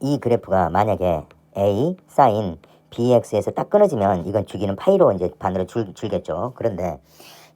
이 그래프가 만약에 A 사인 bx에서 딱 끊어지면 이건 주기는 파이로 이제 반으로 줄, 줄겠죠. 그런데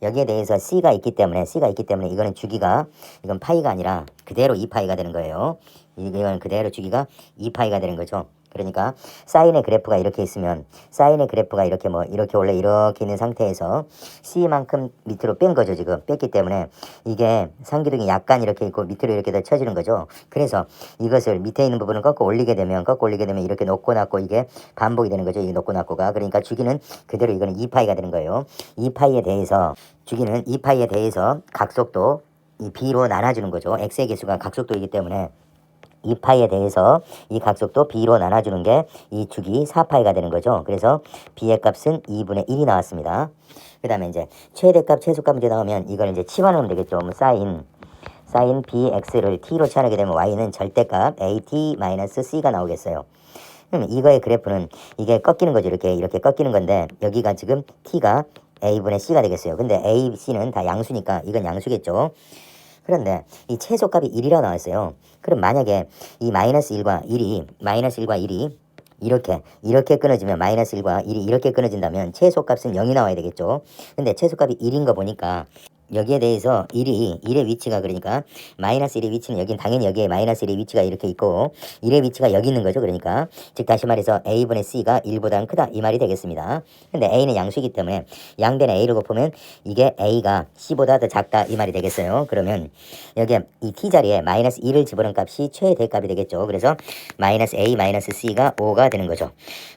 여기에 대해서 c가 있기 때문에 c가 있기 때문에 이거는 주기가 이건 파이가 아니라 그대로 2파이가 되는 거예요. 이건 그대로 주기가 2파이가 되는 거죠. 그러니까 사인의 그래프가 이렇게 있으면 사인의 그래프가 이렇게 뭐 이렇게 원래 이렇게 있는 상태에서 c만큼 밑으로 뺀 거죠 지금. 뺐기 때문에 이게 상기둥이 약간 이렇게 있고 밑으로 이렇게 더 쳐지는 거죠. 그래서 이것을 밑에 있는 부분을 꺾어 올리게 되면 꺾어 올리게 되면 이렇게 높고 낮고 이게 반복이 되는 거죠 이 높고 낮고가. 그러니까 주기는 그대로 이거는 2파이가 되는 거예요. 2파이에 대해서 주기는 2파이에 대해서 각속도 이 b로 나눠주는 거죠. X의 개수가 각속도이기 때문에 2파이에 대해서 이 각속도 b로 나눠주는 게이 주기 4파이가 되는 거죠. 그래서 b의 값은 2분의 1이 나왔습니다. 그 다음에 이제 최대값, 최소값 문제 나오면 이걸 이제 치환하면 되겠죠. 뭐 사인, 사인 bx를 t로 치환하게 되면 y는 절대값 at-c가 나오겠어요. 그럼 이거의 그래프는 이게 꺾이는 거죠. 이렇게 이렇게 꺾이는 건데 여기가 지금 t가 a분의 c가 되겠어요. 근데 a, c는 다 양수니까 이건 양수겠죠. 그런데 이 최소값이 1이라 나왔어요. 그럼 만약에 이 마이너스 1과 1이 마이너스 1과 1이 이렇게 이렇게 끊어지면 마이너스 1과 1이 이렇게 끊어진다면 최소값은 0이 나와야 되겠죠. 근데 최소값이 1인 거 보니까 여기에 대해서 1이 1의 위치가 그러니까 마이너스 1의 위치는 여긴 당연히 여기에 마이너스 1의 위치가 이렇게 있고 1의 위치가 여기 있는 거죠. 그러니까 즉 다시 말해서 a분의 c가 1보다는 크다 이 말이 되겠습니다. 근데 a는 양수이기 때문에 양변에 a를 곱하면 이게 a가 c보다 더 작다 이 말이 되겠어요. 그러면 여기에 이 t 자리에 마이너스 1을 집어넣은 값이 최대값이 되겠죠. 그래서 마이너스 a 마이너스 c가 5가 되는 거죠.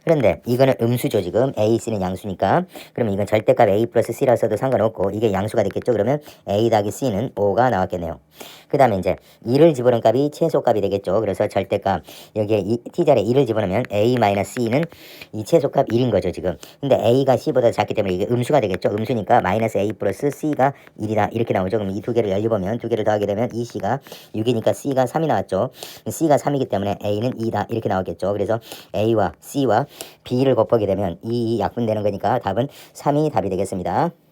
그런데 이거는 음수죠 지금 a, c는 양수니까 그러면 이건 절대값 a 플러스 c라 써도 상관없고 이게 양수가 됐겠죠. 그러면 a 더하기 c는 5가 나왔겠네요. 그 다음에 이제 2를 집어넣은 값이 최소값이 되겠죠. 그래서 절대값 여기에 이, t자리에 2를 집어넣으면 a 마이너스 c는 이 최소값 1인 거죠 지금. 근데 a가 c보다 작기 때문에 이게 음수가 되겠죠. 음수니까 마이너스 a 플러스 c가 1이다 이렇게 나오죠. 그럼 이 두 개를 열려보면 두 개를 더하게 되면 2c가 6이니까 c가 3이 나왔죠. c가 3이기 때문에 a는 2다 이렇게 나오겠죠. 그래서 a와 c와 b를 곱하게 되면 이 약분되는 거니까 답은 3이 답이 되겠습니다.